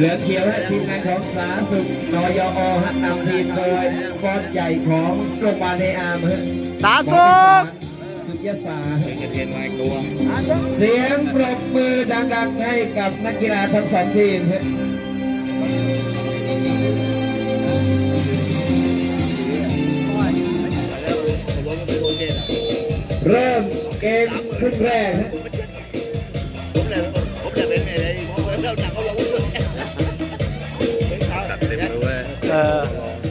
เหลืองเขียวให้ทีมงานของสาธารณสุขนยอฮะนำทีมโดยบอสใหญ่ของโรงพยาบาลในอามฮะสาสุกสุยสาเรียนลายตัวเสียงปรบมือดังๆให้กับนักกีฬาทั้งสองทีมฮะเริ่มเกมครึ่งแรกฮะผมเลยผมจะเป็นอะไรผมเริ่ม เลยเว้ยเออ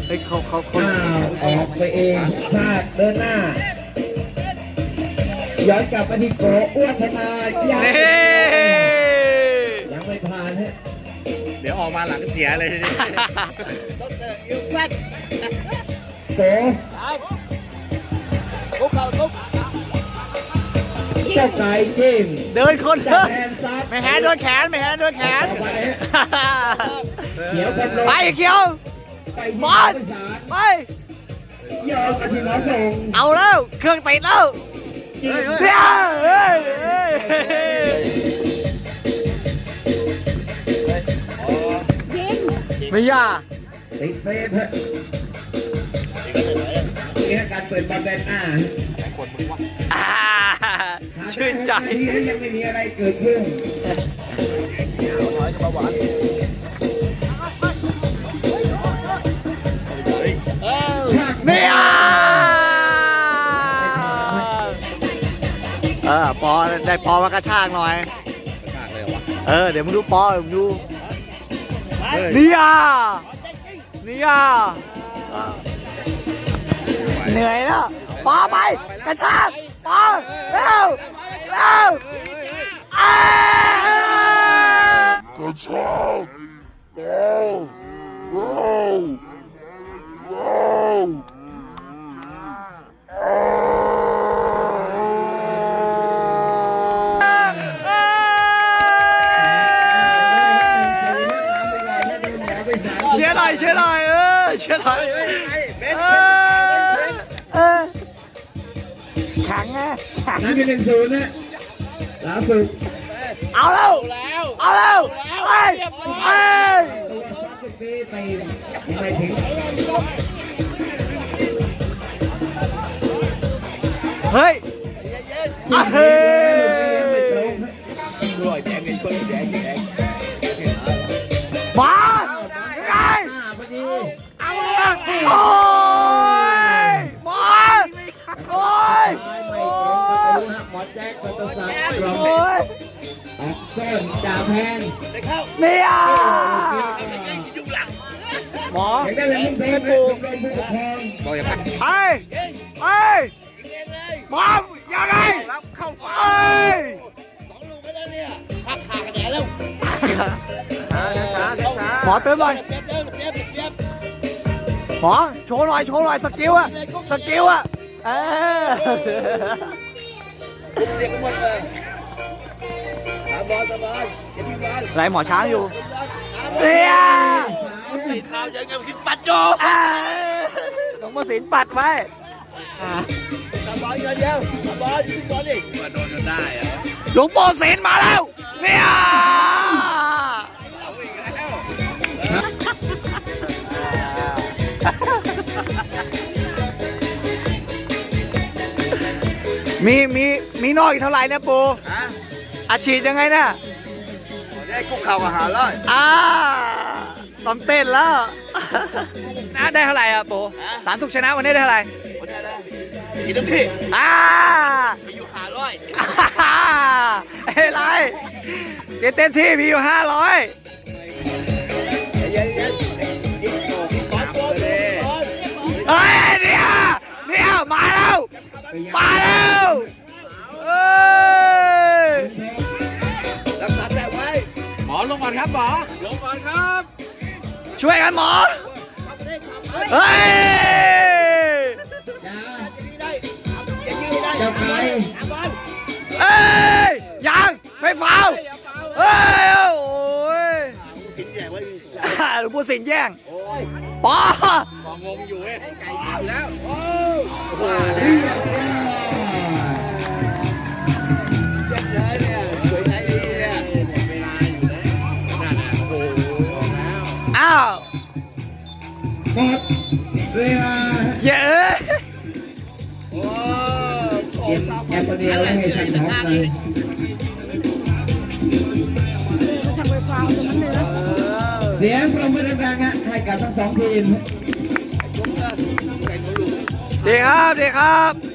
เฮ้ยเขาเขาเขาอ้าวออกไปเองพลาดเดินหน้า ย้อนกลับมาที่โกอ้วนธนายังเฮ้ยังไม่ผ่านฮะเดี๋ยวออกมาหลังเสียเลยทีนี้โกคุกเข่าคุกเจ้าไก่จิ้มเดินคนจัเดิบนแทนซับไม่แหนโดนแขนไม่แหนโดนแขนเขียวกันลงไปเขียวไป บอลที่สารไปยอมมาที่หมอส่งเอาแล้วเครื่องติดแล้วจิ้มเฮ้ยเฮ้ยเฮ้ยเฮ้ยไม่ยากติดเซฟฮะนี่ฮะการเปิดบอลแดนหน้าอ่าชื่นใจยังไม่มีอะไรเกิดขึ้น เนี่ยเออปอได้ปอมากระชากหน่อยกากเลยเหรอวะเออ เดี๋ยวมึงดูปอเดี๋ยวมึงดูเนี่ยเนี่ยเออเหนื่อยแล้วปอไป กระชากปอเร็วเร็วเอ้ย เชียร์หน่อยเชียร์หน่อยเออเชียร์หน่อยเออเออแข็งไงแข็งนั่นคือหนึ่งศูนย์นะล่าสุดเอาแล้วเอาแล้วไปไปตัวซับสิบปีตียังไม่ถึงเฮ้ยอะเฮ้ย จ่าแพนได้เข้าเนี่ยหมอเห็นได้เลยมึงเพลงนะชมรมผู้ปกครองบอกอย่าพักไอ้ไอ้หมอยังไงรับเข้าฝาไอ้สองลูกก็ได้เนี่ยพักขากันแดดแล้วหมอเติมหน่อยเจ็บแล้วเจ็บเจ็บหมอโชว์หน่อยโชว์หน่อยสกิลอะสกิลอะเออเด็กหมดเลย ไรหมอช้างอยู่เนี่ยใส่เท้าอย่างเงี้ยสิปัดโยอ่าหลวงพ่อศิลปัดไว้อ่าทำบอลเดียวทำบอลทิ้งบอลดิมาโดนจนได้อะหลวงพ่อศิลมาแล้วเนี่ยมีมีมีนอกอีกเท่าไหร่เนี่ยปูฮะ อาชีพยังไงเนี่ยได้คุกเข่าอาหารแล้วอ่าต้องเต้นแล้วนะได้เท่าไหร่อะปูสารสุกชนะวันนี้ได้เท่าไหร่คนนี้นะกินน้ำพี่อ่ามีอยู่หาร้อยเฮ้ยไรเดี๋ยวเต็มที่มีอยู่ห้าร้อยเย็นเย็นกินโอ้กินบอลบอลเลยเฮ้ยเนี่ยเนี่ยมาแล้วมาแล้ว ครับหมอลงก่อนครับ ช่วยกันหมอเฮ้ยจ้าได้ยังยืนได้เจ้าไก่เอ้ยยังไม่ฟาวเฮ้ยโอ้ยกินใหญ่ไว้หลวงปู่สิงห์แย่งโอ้ยปอมองงงอยู่เว้ยไก่ขาวแล้วโอ้เรี หมดเวลาเย้เอ้ยโอ้กินแอปเปิลเดียวไม่ให้ทันท็อปเลยช่างไฟฟ้าเอาตรงนั้นเลยนะเสียงปรบมือดังๆฮะให้กับทั้งสองทีมยกเลยใส่ตัวหลุมดีครับดีครับ